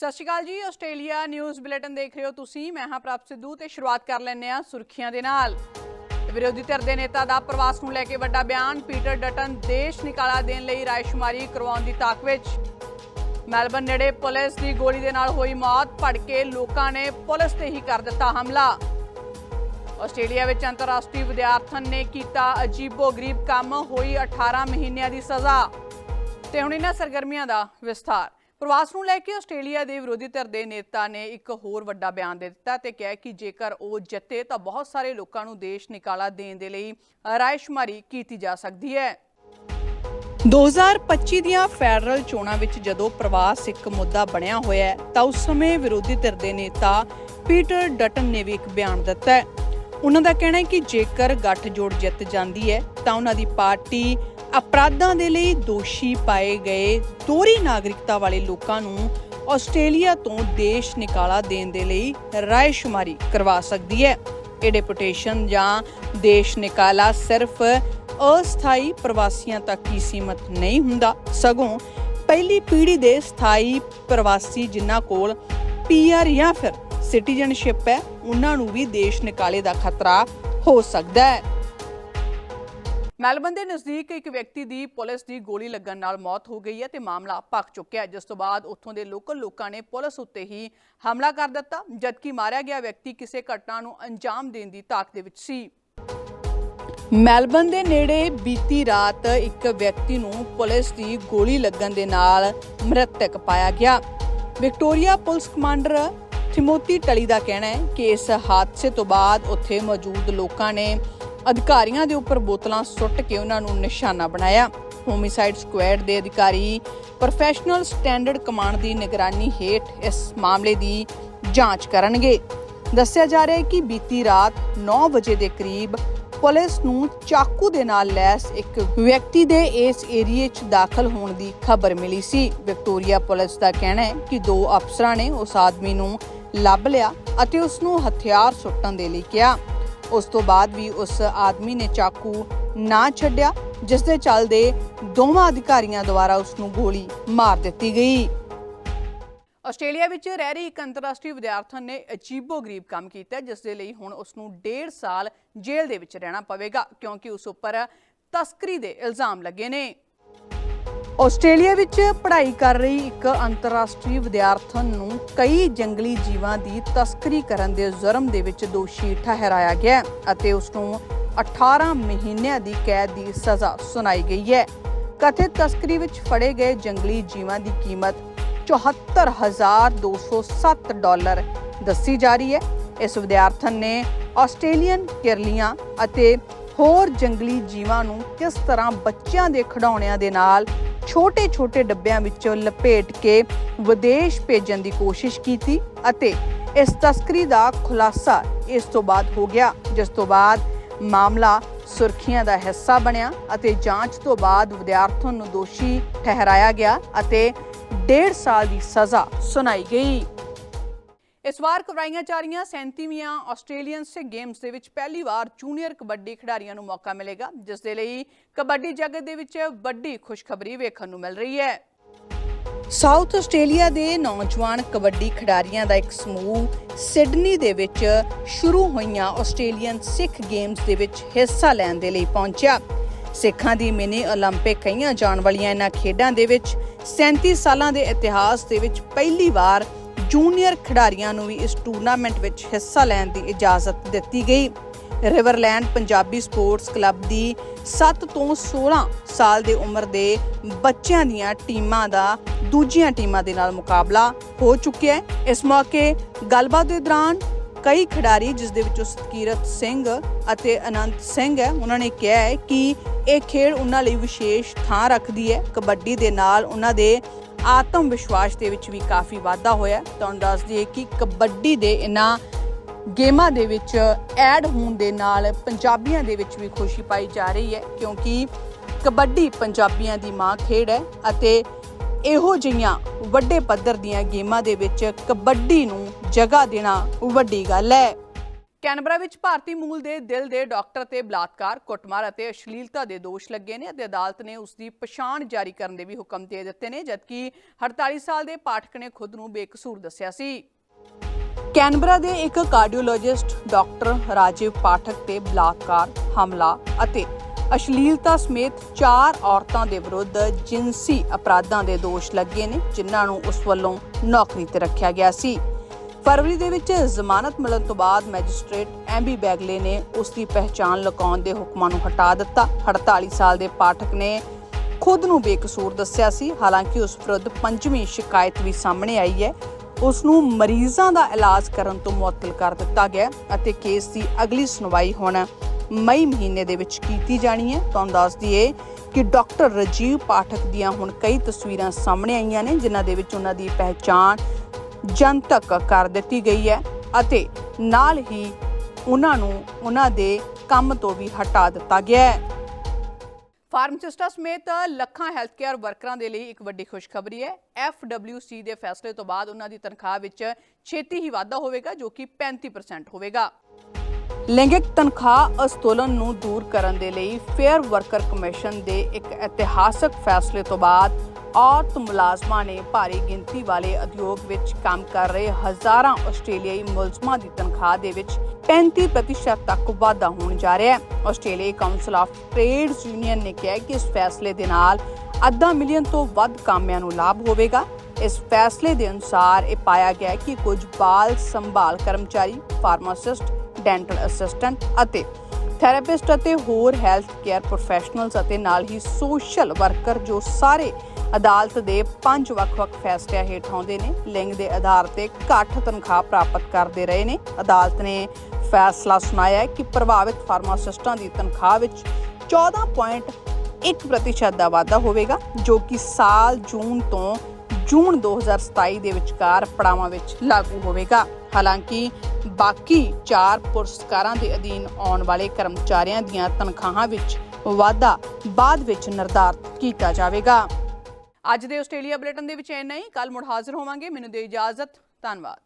ਸਤਿ ਸ਼੍ਰੀ ਅਕਾਲ ਜੀ, Australia news bulletin ਦੇਖ ਰਹੇ ਹੋ ਤੁਸੀਂ। ਮੈਂ ਹਾਂ ਪ੍ਰਭ ਸਿੱਧੂ ਤੇ ਸ਼ੁਰੂਆਤ ਕਰ ਲੈਂਦੇ ਆ ਸੁਰਖੀਆਂ ਦੇ ਨਾਲ। ਵਿਰੋਧੀ ਧਿਰ ਦੇ ਨੇਤਾ ਦਾ ਪ੍ਰਵਾਸ ਨੂੰ ਲੈ ਕੇ ਵੱਡਾ ਬਿਆਨ, ਪੀਟਰ ਡਟਨ ਦੇਸ਼ ਨਿਕਾਲਾ ਦੇਣ ਲਈ ਰਾਇਸ਼ੁਮਾਰੀ ਕਰਵਾਉਣ ਦੀ ਤਾਕ ਵਿੱਚ। ਮੈਲਬਨ ਨੇੜੇ ਪੁਲਿਸ ਦੀ ਗੋਲੀ ਦੇ ਨਾਲ ਹੋਈ ਮੌਤ ਭੜ ਕੇ ਲੋਕਾਂ ਨੇ ਪੁਲਿਸ ਤੇ ਹੀ ਕਰ ਦਿੱਤਾ ਹਮਲਾ। ਆਸਟ੍ਰੇਲੀਆ ਵਿੱਚ ਅੰਤਰਰਾਸ਼ਟਰੀ ਵਿਦਿਆਰਥਣ ਨੇ ਕੀਤਾ ਅਜੀਬੋ-ਗਰੀਬ ਕੰਮ, ਹੋਈ 18 ਮਹੀਨਿਆਂ ਦੀ ਸਜ਼ਾ। ਤੇ ਹੁਣ ਇਹਨਾਂ ਸਰਗਰਮੀਆਂ ਦਾ ਵਿਸਥਾਰ। ਪ੍ਰਵਾਸ ਨੂੰ ਲੈ ਕੇ ਆਸਟ੍ਰੇਲੀਆ ਦੇ ਵਿਰੋਧੀ ਧਿਰ ਦੇ ਨੇਤਾ ਨੇ ਇੱਕ ਹੋਰ ਵੱਡਾ ਬਿਆਨ ਦੇ ਦਿੱਤਾ ਤੇ ਕਿਹਾ ਕਿ ਜੇਕਰ ਉਹ ਜਿੱਤੇ ਤਾਂ ਬਹੁਤ ਸਾਰੇ ਲੋਕਾਂ ਨੂੰ ਦੇਸ਼ ਨਿਕਾਲਾ ਦੇਣ ਦੇ ਲਈ ਰਾਇਸ਼ੁਮਾਰੀ ਕੀਤੀ ਜਾ ਸਕਦੀ ਹੈ। 2025 ਦੀਆਂ ਫੈਡਰਲ ਚੋਣਾਂ ਵਿੱਚ ਜਦੋਂ ਪ੍ਰਵਾਸ ਇੱਕ ਮੁੱਦਾ ਬਣਿਆ ਹੋਇਆ ਤਾਂ ਉਸ ਸਮੇਂ ਵਿਰੋਧੀ ਧਿਰ ਦੇ ਨੇਤਾ ਪੀਟਰ ਡਟਨ ਨੇ ਵੀ ਇੱਕ ਬਿਆਨ ਦਿੱਤਾ ਹੈ। ਉਹਨਾਂ ਦਾ ਕਹਿਣਾ ਹੈ ਕਿ ਜੇਕਰ ਗੱਠਜੋੜ ਜਿੱਤ ਜਾਂਦੀ ਹੈ, ਤਾਂ ਉਹਨਾਂ ਦੀ ਪਾਰਟੀ ਅਪਰਾਧਾਂ ਦੇ ਲਈ ਦੋਸ਼ੀ ਪਾਏ ਗਏ ਦੋਹਰੀ ਨਾਗਰਿਕਤਾ ਵਾਲੇ ਲੋਕਾਂ ਨੂੰ ਆਸਟ੍ਰੇਲੀਆ ਤੋਂ ਦੇਸ਼ ਨਿਕਾਲਾ ਦੇਣ ਦੇ ਲਈ ਰਾਇਸ਼ੁਮਾਰੀ ਕਰਵਾ ਸਕਦੀ ਹੈ। ਇਹ ਡਿਪੂਟੇਸ਼ਨ ਜਾਂ ਦੇਸ਼ ਨਿਕਾਲਾ ਸਿਰਫ ਅਸਥਾਈ ਪ੍ਰਵਾਸੀਆਂ ਤੱਕ ਹੀ ਸੀਮਤ ਨਹੀਂ ਹੁੰਦਾ। ਸਗੋਂ ਪਹਿਲੀ ਪੀੜ੍ਹੀ ਦੇ ਸਥਾਈ ਪ੍ਰਵਾਸੀ ਜਿਨ੍ਹਾਂ ਕੋਲ ਪੀਆਰ ਜਾਂ ਫਿਰ ਸਿਟੀਜ਼ਨਸ਼ਿਪ ਹੈ, ਉਹਨਾਂ ਨੂੰ ਵੀ ਦੇਸ਼ ਨਿਕਾਲੇ ਦਾ ਖਤਰਾ ਹੋ ਸਕਦਾ ਹੈ। ਮੈਲਬਨ ਦੇ ਨਜ਼ਦੀਕ ਇੱਕ ਵਿਅਕਤੀ ਦੀ ਪੁਲਿਸ ਦੀ ਗੋਲੀ ਲੱਗਣ ਨਾਲ ਮੌਤ ਹੋ ਗਈ ਹੈ ਤੇ ਮਾਮਲਾ ਭਖ ਚੁੱਕਿਆ ਜਿਸ ਤੋਂ ਬਾਅਦ ਉੱਥੋਂ ਦੇ ਲੋਕਲ ਲੋਕਾਂ ਨੇ ਪੁਲਿਸ ਉੱਤੇ ਹੀ ਹਮਲਾ ਕਰ ਦਿੱਤਾ, ਜਦਕਿ ਮਾਰਿਆ ਗਿਆ ਵਿਅਕਤੀ ਕਿਸੇ ਘਟਨਾ ਨੂੰ ਅੰਜਾਮ ਦੇਣ ਦੀ ਤਾਕ ਦੇ ਵਿੱਚ ਸੀ। ਮੈਲਬਨ ਦੇ ਨੇੜੇ ਬੀਤੀ ਰਾਤ ਇੱਕ ਵਿਅਕਤੀ ਨੂੰ ਪੁਲਿਸ ਦੀ ਗੋਲੀ ਲੱਗਣ ਦੇ ਨਾਲ ਮ੍ਰਿਤਕ ਪਾਇਆ ਗਿਆ। ਵਿਕਟੋਰੀਆ ਪੁਲਿਸ ਕਮਾਂਡਰ ਥਿਮੋਤੀ ਟਲੀ ਦਾ ਕਹਿਣਾ ਹੈ ਕਿ ਇਸ ਹਾਦਸੇ ਤੋਂ ਬਾਅਦ ਉੱਥੇ ਮੌਜੂਦ ਲੋਕਾਂ ਨੇ ਅਧਿਕਾਰੀਆਂ ਦੇ ਉੱਪਰ ਬੋਤਲਾਂ ਸੁੱਟ ਕੇ ਉਹਨਾਂ ਨੂੰ ਨਿਸ਼ਾਨਾ ਬਣਾਇਆ। ਹੋਮਿਸਾਈਡ ਸਕੁਐਡ ਦੇ ਅਧਿਕਾਰੀ ਪ੍ਰੋਫੈਸ਼ਨਲ ਸਟੈਂਡਰਡ ਕਮਾਂਡ ਦੀ ਨਿਗਰਾਨੀ ਹੇਠ ਇਸ ਮਾਮਲੇ ਦੀ ਜਾਂਚ ਕਰਨਗੇ। ਦੱਸਿਆ ਜਾ ਰਿਹਾ ਹੈ ਕਿ ਬੀਤੀ ਰਾਤ 9 ਵਜੇ ਦੇ ਕਰੀਬ ਪੁਲਿਸ ਨੂੰ ਚਾਕੂ ਦੇ ਨਾਲ ਲੈਸ ਇੱਕ ਵਿਅਕਤੀ ਦੇ ਇਸ ਏਰੀਏ 'ਚ ਦਾਖਲ ਹੋਣ ਦੀ ਖਬਰ ਮਿਲੀ ਸੀ। ਵਿਕਟੋਰੀਆ ਪੁਲਿਸ ਦਾ ਕਹਿਣਾ ਹੈ ਕਿ ਦੋ ਅਫਸਰਾਂ ਨੇ ਉਸ ਆਦਮੀ ਨੂੰ ਲੱਭ ਲਿਆ ਅਤੇ ਉਸ ਨੂੰ ਹਥਿਆਰ ਸੁੱਟਣ ਦੇ ਲਈ ਕਿਹਾ। ਉਸ ਤੋਂ ਬਾਅਦ ਵੀ ਉਸ ਆਦਮੀ ਨੇ ਚਾਕੂ ਨਾ ਛੱਡਿਆ ਜਿਸ ਦੇ ਚੱਲਦੇ ਦੋਵਾਂ ਅਧਿਕਾਰੀਆਂ ਦੁਆਰਾ ਉਸ ਨੂੰ ਗੋਲੀ ਮਾਰ ਦਿੱਤੀ ਗਈ। ਆਸਟ੍ਰੇਲੀਆ ਵਿੱਚ ਰਹਿ ਰਹੀ ਇੱਕ ਅੰਤਰਰਾਸ਼ਟਰੀ ਵਿਦਿਆਰਥਣ ਨੇ ਅਜੀਬੋ-ਗਰੀਬ ਕੰਮ ਕੀਤਾ ਹੈ, ਜਿਸ ਦੇ ਲਈ ਹੁਣ ਉਸ ਨੂੰ 1.5 ਸਾਲ ਜੇਲ੍ਹ ਦੇ ਵਿੱਚ ਰਹਿਣਾ ਪਵੇਗਾ ਕਿਉਂਕਿ ਉਸ ਉੱਪਰ ਤਸਕਰੀ ਦੇ ਇਲਜ਼ਾਮ ਲੱਗੇ ਨੇ। ਆਸਟ੍ਰੇਲੀਆ ਵਿੱਚ ਪੜ੍ਹਾਈ ਕਰ ਰਹੀ ਇੱਕ ਅੰਤਰਰਾਸ਼ਟਰੀ ਵਿਦਿਆਰਥਣ ਨੂੰ ਕਈ ਜੰਗਲੀ ਜੀਵਾਂ ਦੀ ਤਸਕਰੀ ਕਰਨ ਦੇ ਜੁਰਮ ਦੇ ਵਿੱਚ ਦੋਸ਼ੀ ਠਹਿਰਾਇਆ ਗਿਆ ਅਤੇ ਉਸ ਨੂੰ 18 ਮਹੀਨਿਆਂ ਦੀ ਕੈਦ ਦੀ ਸਜ਼ਾ ਸੁਣਾਈ ਗਈ ਹੈ। ਕਥਿਤ ਤਸਕਰੀ ਵਿੱਚ ਫੜੇ ਗਏ ਜੰਗਲੀ ਜੀਵਾਂ ਦੀ ਕੀਮਤ 74207 ਡਾਲਰ ਦੱਸੀ ਜਾ ਰਹੀ ਹੈ। ਇਸ ਵਿਦਿਆਰਥਣ ਨੇ ਆਸਟ੍ਰੇਲੀਅਨ ਕਿਰਲੀਆਂ ਅਤੇ ਹੋਰ ਜੰਗਲੀ ਜੀਵਾਂ ਨੂੰ ਕਿਸ ਤਰ੍ਹਾਂ ਬੱਚਿਆਂ ਦੇ ਖਿਡੌਣਿਆਂ ਦੇ ਨਾਲ ਛੋਟੇ-ਛੋਟੇ ਡੱਬਿਆਂ ਵਿੱਚ ਲਪੇਟ ਕੇ ਵਿਦੇਸ਼ ਭੇਜਣ ਦੀ ਕੋਸ਼ਿਸ਼ ਕੀਤੀ ਅਤੇ ਇਸ ਤਸਕਰੀ ਦਾ ਖੁਲਾਸਾ ਇਸ ਤੋਂ ਬਾਅਦ ਹੋ ਗਿਆ, ਜਿਸ ਤੋਂ ਬਾਅਦ ਮਾਮਲਾ ਸੁਰਖੀਆਂ ਦਾ ਹਿੱਸਾ ਬਣਿਆ ਅਤੇ ਜਾਂਚ ਤੋਂ ਬਾਅਦ ਵਿਦਿਆਰਥਣ ਨੂੰ ਦੋਸ਼ੀ ਠਹਿਰਾਇਆ ਗਿਆ ਅਤੇ 1.5 ਸਾਲ ਦੀ ਸਜ਼ਾ ਸੁਣਾਈ ਗਈ। ਇਸ ਵਾਰ ਕਰਵਾਈਆਂ ਜਾ ਰਹੀਆਂ 37ਵੀਆਂ ਆਸਟ੍ਰੇਲੀਅਨ ਸਿੱਖ ਗੇਮਸ ਦੇ ਵਿੱਚ ਪਹਿਲੀ ਵਾਰ ਜੂਨੀਅਰ ਕਬੱਡੀ ਖਿਡਾਰੀਆਂ ਨੂੰ ਮੌਕਾ ਮਿਲੇਗਾ ਜਿਸ ਦੇ ਲਈ ਕਬੱਡੀ ਜਗਤ ਦੇ ਵਿੱਚ ਵੱਡੀ ਖੁਸ਼ਖਬਰੀ ਵੇਖਣ ਨੂੰ ਮਿਲ ਰਹੀ ਹੈ ਸਾਊਥ ਆਸਟ੍ਰੇਲੀਆ ਦੇ ਨੌਜਵਾਨ ਕਬੱਡੀ ਖਿਡਾਰੀਆਂ ਦਾ ਇੱਕ ਸਮੂਹ ਸਿਡਨੀ ਦੇ ਵਿੱਚ ਸ਼ੁਰੂ ਹੋਈਆਂ ਆਸਟ੍ਰੇਲੀਅਨ ਸਿੱਖ ਗੇਮਸ ਦੇ ਵਿੱਚ ਹਿੱਸਾ ਲੈਣ ਦੇ ਲਈ ਪਹੁੰਚਿਆ ਸਿੱਖਾਂ ਦੀ ਮਿਨੀ 올림픽 ਕਹੀਆਂ ਜਾਣ ਵਾਲੀਆਂ ਇਹਨਾਂ ਖੇਡਾਂ ਦੇ ਵਿੱਚ 37 ਸਾਲਾਂ ਦੇ ਇਤਿਹਾਸ ਦੇ ਵਿੱਚ ਪਹਿਲੀ ਵਾਰ ਜੂਨੀਅਰ ਖਿਡਾਰੀਆਂ ਨੂੰ ਵੀ ਇਸ ਟੂਰਨਾਮੈਂਟ ਵਿੱਚ ਹਿੱਸਾ ਲੈਣ ਦੀ ਇਜਾਜ਼ਤ ਦਿੱਤੀ ਗਈ। ਰਿਵਰਲੈਂਡ ਪੰਜਾਬੀ ਸਪੋਰਟਸ ਕਲੱਬ ਦੀ 7 ਤੋਂ 16 ਸਾਲ ਦੇ ਉਮਰ ਦੇ ਬੱਚਿਆਂ ਦੀਆਂ ਟੀਮਾਂ ਦਾ ਦੂਜੀਆਂ ਟੀਮਾਂ ਦੇ ਨਾਲ ਮੁਕਾਬਲਾ ਹੋ ਚੁੱਕਿਆ ਹੈ। ਇਸ ਮੌਕੇ ਗੱਲਬਾਤ ਦੇ ਦੌਰਾਨ ਕਈ ਖਿਡਾਰੀ, ਜਿਸ ਦੇ ਵਿੱਚੋਂ ਸਤਕੀਰਤ ਸਿੰਘ ਅਤੇ ਅਨੰਤ ਸਿੰਘ ਹੈ, ਉਹਨਾਂ ਨੇ ਕਿਹਾ ਹੈ ਕਿ ਇਹ ਖੇਡ ਉਹਨਾਂ ਲਈ ਵਿਸ਼ੇਸ਼ ਥਾਂ ਰੱਖਦੀ ਹੈ। ਕਬੱਡੀ ਦੇ ਨਾਲ ਉਹਨਾਂ ਦੇ ਆਤਮ ਵਿਸ਼ਵਾਸ ਦੇ ਵਿੱਚ ਵੀ ਕਾਫੀ ਵਾਧਾ ਹੋਇਆ ਤੁਹਾਨੂੰ ਦੱਸ ਦਈਏ ਕਿ ਕਬੱਡੀ ਦੇ ਇਹਨਾਂ ਗੇਮਾਂ ਦੇ ਵਿੱਚ ਐਡ ਹੋਣ ਦੇ ਨਾਲ ਪੰਜਾਬੀਆਂ ਦੇ ਵਿੱਚ ਵੀ ਖੁਸ਼ੀ ਪਾਈ ਜਾ ਰਹੀ ਹੈ, ਕਿਉਂਕਿ ਕਬੱਡੀ ਪੰਜਾਬੀਆਂ ਦੀ ਮਾਂ ਖੇਡ ਹੈ ਅਤੇ ਇਹੋ ਜਿਹੀਆਂ ਵੱਡੇ ਪੱਧਰ ਦੀਆਂ ਗੇਮਾਂ ਦੇ ਵਿੱਚ ਕਬੱਡੀ ਨੂੰ ਜਗ੍ਹਾ ਦੇਣਾ ਵੱਡੀ ਗੱਲ ਹੈ। ਕੈਨਬਰਾ ਵਿੱਚ ਭਾਰਤੀ ਮੂਲ ਦੇ ਦਿਲ ਦੇ ਡਾਕਟਰ ਤੇ ਬਲਾਤਕਾਰ, ਕੁੱਟਮਾਰ ਅਤੇ ਅਸ਼ਲੀਲਤਾ ਦੇ ਦੋਸ਼ ਲੱਗੇ ਨੇ ਅਤੇ ਅਦਾਲਤ ਨੇ ਉਸ ਦੀ ਪਛਾਣ ਜਾਰੀ ਕਰਨ ਦੇ ਵੀ ਹੁਕਮ ਦੇ ਦਿੱਤੇ ਨੇ ਜਦਕਿ 48 ਸਾਲ ਦੇ ਪਾਠਕ ਨੇ ਖੁਦ ਨੂੰ ਬੇਕਸੂਰ ਦੱਸਿਆ ਸੀ। ਕੈਨਬਰਾ ਦੇ ਇੱਕ ਕਾਰਡੀਓਲੋਜਿਸਟ ਡਾਕਟਰ ਰਾਜੀਵ ਪਾਠਕ ਤੇ ਬਲਾਤਕਾਰ, ਹਮਲਾ ਅਤੇ ਅਸ਼ਲੀਲਤਾ ਸਮੇਤ ਚਾਰ ਔਰਤਾਂ ਦੇ ਵਿਰੁੱਧ ਜਿਨਸੀ ਅਪਰਾਧਾਂ ਦੇ ਦੋਸ਼ ਲੱਗੇ ਨੇ ਜਿਨ੍ਹਾਂ ਨੂੰ ਉਸ ਵੱਲੋਂ ਨੌਕਰੀ ਤੇ ਰੱਖਿਆ ਗਿਆ ਸੀ। ਫਰਵਰੀ ਦੇ ਵਿੱਚ ਜ਼ਮਾਨਤ ਮਿਲਣ ਤੋਂ ਬਾਅਦ ਮੈਜਿਸਟ੍ਰੇਟ ਐਮਬੀ ਬੈਗਲੇ ਨੇ ਉਸ ਦੀ ਪਹਿਚਾਣ ਲੁਕਾਉਣ ਦੇ ਹੁਕਮਾਂ ਨੂੰ ਹਟਾ ਦਿੱਤਾ। 48 ਸਾਲ ਦੇ ਪਾਠਕ ਨੇ ਖੁਦ ਨੂੰ ਬੇਕਸੂਰ ਦੱਸਿਆ ਸੀ। ਹਾਲਾਂਕਿ ਉਸ ਵਿਰੁੱਧ ਪੰਜਵੀਂ ਸ਼ਿਕਾਇਤ ਵੀ ਸਾਹਮਣੇ ਆਈ ਹੈ। ਉਸ ਨੂੰ ਮਰੀਜ਼ਾਂ ਦਾ ਇਲਾਜ ਕਰਨ ਤੋਂ ਮੁਅੱਤਲ ਕਰ ਦਿੱਤਾ ਗਿਆ ਅਤੇ ਕੇਸ ਦੀ ਅਗਲੀ ਸੁਣਵਾਈ ਹੁਣ ਮਈ ਮਹੀਨੇ ਦੇ ਵਿੱਚ ਕੀਤੀ ਜਾਣੀ ਹੈ। ਤੁਹਾਨੂੰ ਦੱਸ ਦਈਏ ਕਿ ਡਾਕਟਰ ਰਜੀਵ ਪਾਠਕ ਦੀਆਂ ਹੁਣ ਕਈ ਤਸਵੀਰਾਂ ਸਾਹਮਣੇ ਆਈਆਂ ਨੇ, ਜਿਨ੍ਹਾਂ ਦੇ ਵਿੱਚ ਉਹਨਾਂ ਦੀ ਪਹਿਚਾਣ ਜਨਤਕ ਕਰ ਦਿੱਤੀ ਗਈ ਹੈ ਅਤੇ ਨਾਲ ਹੀ ਉਹਨਾਂ ਨੂੰ ਉਹਨਾਂ ਦੇ ਕੰਮ ਤੋਂ ਵੀ ਹਟਾ ਦਿੱਤਾ ਗਿਆ ਹੈ। ਫਾਰਮਾਸਿਸਟਾਂ ਸਮੇਤ ਲੱਖਾਂ ਹੈਲਥ ਕੇਅਰ ਵਰਕਰਾਂ ਦੇ ਲਈ ਇੱਕ ਵੱਡੀ ਖੁਸ਼ਖਬਰੀ ਹੈ। FWC ਦੇ ਫੈਸਲੇ ਤੋਂ ਬਾਅਦ ਉਹਨਾਂ ਦੀ ਤਨਖਾਹ ਵਿੱਚ ਛੇਤੀ ਹੀ ਵਾਧਾ ਹੋਵੇਗਾ, ਜੋ ਕਿ 35% ਹੋਵੇਗਾ। ਲਿੰਗਿਕ ਤਨਖਾਹ ਅਸਤੋਲਨ ਨੂੰ ਦੂਰ ਕਰਨ ਦੇ ਲਈ ਫੇਅਰ ਵਰਕਰ ਕਮਿਸ਼ਨ ਦੇ ਇੱਕ ਇਤਿਹਾਸਕ ਫੈਸਲੇ ਤੋਂ ਬਾਅਦ ਔਰਤ ਮੁਲਾਜ਼ਮਾਂ ਨੇ ਭਾਰੀ ਗਿਣਤੀ ਵਾਲੇ ਉਦਯੋਗ ਵਿੱਚ ਕੰਮ ਕਰ ਰਹੇ ਹਜ਼ਾਰਾਂ ਆਸਟ੍ਰੇਲੀਆਈ ਮੁਲਜ਼ਮਾਂ ਦੀ ਤਨਖਾਹ ਦੇ ਵਿੱਚ 35% ਤੱਕ ਵਾਧਾ ਹੋਣ ਜਾ ਰਿਹਾ ਹੈ। ਆਸਟ੍ਰੇਲੀਆਈ ਕਾਉਂਸਲ ਆਫ ਟ੍ਰੇਡਸ ਯੂਨੀਅਨ ਨੇ ਕਿਹਾ ਕਿ ਇਸ ਫੈਸਲੇ ਦੇ ਨਾਲ ਅੱਧਾ ਮਿਲੀਅਨ ਤੋਂ ਵੱਧ ਕਾਮਿਆਂ ਨੂੰ ਲਾਭ ਹੋਵੇਗਾ। ਇਸ ਫੈਸਲੇ ਦੇ ਅਨੁਸਾਰ ਇਹ ਪਾਇਆ ਗਿਆ ਕਿ ਕੁਝ ਬਾਲ ਸੰਭਾਲ ਕਰਮਚਾਰੀ, ਫਾਰਮਾਸਿਸਟ, ਡੈਂਟਲ ਅਸਿਸਟੈਂਟ ਅਤੇ ਥੈਰੇਪਿਸਟ ਅਤੇ ਹੋਰ ਹੈਲਥ ਕੇਅਰ ਪ੍ਰੋਫੈਸ਼ਨਲਸ ਅਤੇ ਨਾਲ ਹੀ ਸੋਸ਼ਲ ਵਰਕਰ ਜੋ ਸਾਰੇ ਅਦਾਲਤ ਦੇ ਪੰਜ ਵੱਖ-ਵੱਖ ਫੈਸਲਿਆਂ ਹੇਠ ਆਉਂਦੇ ਨੇ, ਲਿੰਗ ਦੇ ਆਧਾਰ ਤੇ ਘੱਟ ਤਨਖਾਹ ਪ੍ਰਾਪਤ ਕਰਦੇ ਰਹੇ ਨੇ। ਅਦਾਲਤ ਨੇ ਫੈਸਲਾ ਸੁਣਾਇਆ ਕਿ ਪ੍ਰਭਾਵਿਤ ਫਾਰਮਾਸਿਸਟਾਂ ਦੀ ਤਨਖਾਹ ਵਿੱਚ 14.1% ਦਾ ਵਾਧਾ ਹੋਵੇਗਾ, ਜੋ ਕਿ ਸਾਲ ਜੂਨ ਤੋਂ ਜੂਨ 2027 ਦੇ ਵਿਚਕਾਰ ਪੜਾਵਾਂ ਵਿੱਚ ਲਾਗੂ ਹੋਵੇਗਾ। ਹਾਲਾਂਕਿ ਬਾਕੀ ਚਾਰ ਪੁਰਸਕਾਰਾਂ ਦੇ ਅਧੀਨ ਆਉਣ ਵਾਲੇ ਕਰਮਚਾਰੀਆਂ ਦੀਆਂ ਤਨਖਾਹਾਂ ਵਿੱਚ ਵਾਧਾ ਬਾਅਦ ਵਿੱਚ ਨਿਰਧਾਰਤ ਕੀਤਾ ਜਾਵੇਗਾ। ਅੱਜ ਦੇ ਆਸਟ੍ਰੇਲੀਆ ਬੁਲੇਟਿਨ ਦੇ ਵਿੱਚ ਇੰਨਾ ਹੀ। ਕੱਲ ਮੁੜ ਹਾਜ਼ਰ ਹੋਵਾਂਗੇ। ਮੈਨੂੰ ਦਿਓ ਇਜਾਜ਼ਤ। ਧੰਨਵਾਦ।